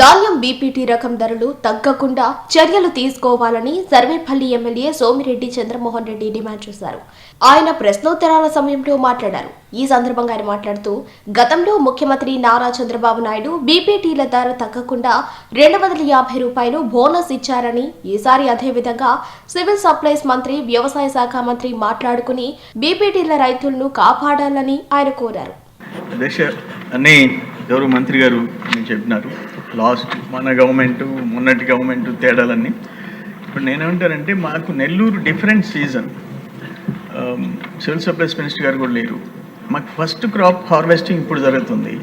ధాన్యం బీపీటీ రకం ధరలు తగ్గకుండా చర్యలు తీసుకోవాలని సర్వేపల్లి ఎమ్మెల్యే సోమిరెడ్డి చంద్రమోహన్ రెడ్డి డిమాండ్ చేశారు. ఆయన ప్రశ్నోత్తరాల సమయంలో మాట్లాడారు. ఈ సందర్భంగా ఆయన మాట్లాడుతూ గతంలో ముఖ్యమంత్రి నారా చంద్రబాబు నాయుడు బీపీటీల ధర తగ్గకుండా రెండు వందల యాభై రూపాయలు బోనస్ ఇచ్చారని ఈసారి అదేవిధంగా సివిల్ సప్లైస్ మంత్రి వ్యవసాయ శాఖ మంత్రి మాట్లాడుకుని బీపీటీల రైతులను కాపాడాలని ఆయన కోరారు. దశ మంత్రి గారు చెప్పినారు. లాస్ట్ మన గవర్నమెంట్ మొన్నటి గవర్నమెంట్ తేడాలన్నీ. ఇప్పుడు నేనేమంటానంటే మాకు Nellore different season. Civil supplies minister గారు కూడా లేరు. మాకు ఫస్ట్ క్రాప్ హార్వెస్టింగ్ ఇప్పుడు జరుగుతుంది.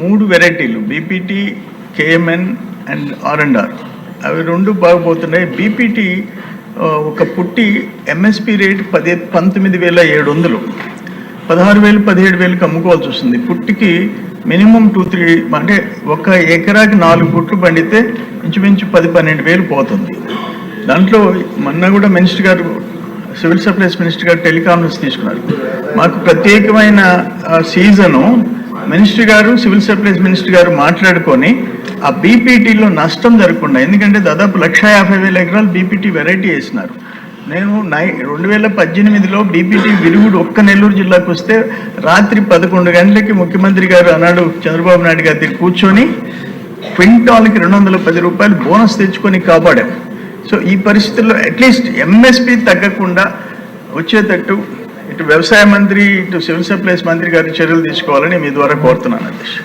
మూడు వెరైటీలు BPT KMN and R and R. అవి రెండు బాగుపోతున్నాయి. బీపీటీ ఒక పుట్టి ఎంఎస్పి రేట్ పది పంతొమ్మిది వేల ఏడు వందలు. పదహారు వేలు పదిహేడు వేలకు అమ్ముకోవాల్సి వస్తుంది. పుట్టికి మినిమం టూ త్రీ అంటే ఒక ఎకరాకి నాలుగు పుట్లు పండితే ఇంచుమించు పది పన్నెండు వేలు పోతుంది. దాంట్లో మొన్న కూడా మినిస్టర్ గారు సివిల్ సప్లైస్ మినిస్టర్ గారు టెలికాన్ఫరెన్స్ తీసుకున్నారు. మాకు ప్రత్యేకమైన సీజను మినిస్టర్ గారు సివిల్ సప్లైస్ మినిస్టర్ గారు మాట్లాడుకొని ఆ బీపీటీలో నష్టం జరగకుండా ఎందుకంటే దాదాపు లక్ష యాభై వేల ఎకరాలు బీపీటీ వెరైటీ వేసినారు. నేను నై రెండు వేల పద్దెనిమిదిలో బీపీటీ విరుగుడు ఒక్క నెల్లూరు జిల్లాకు వస్తే రాత్రి పదకొండు గంటలకి ముఖ్యమంత్రి గారు అన్నాడు చంద్రబాబు నాయుడు గారి దగ్గర కూర్చొని క్వింటాల్కి రెండు వందల పది రూపాయలు బోనస్ తెచ్చుకొని కాపాడాం సో ఈ పరిస్థితుల్లో అట్లీస్ట్ ఎంఎస్పి తగ్గకుండా వచ్చేటట్టు ఇటు వ్యవసాయ మంత్రి ఇటు సివిల్ సప్లైస్ మంత్రి గారి చర్యలు తీసుకోవాలని మీ ద్వారా కోరుతున్నాను అధ్యక్ష.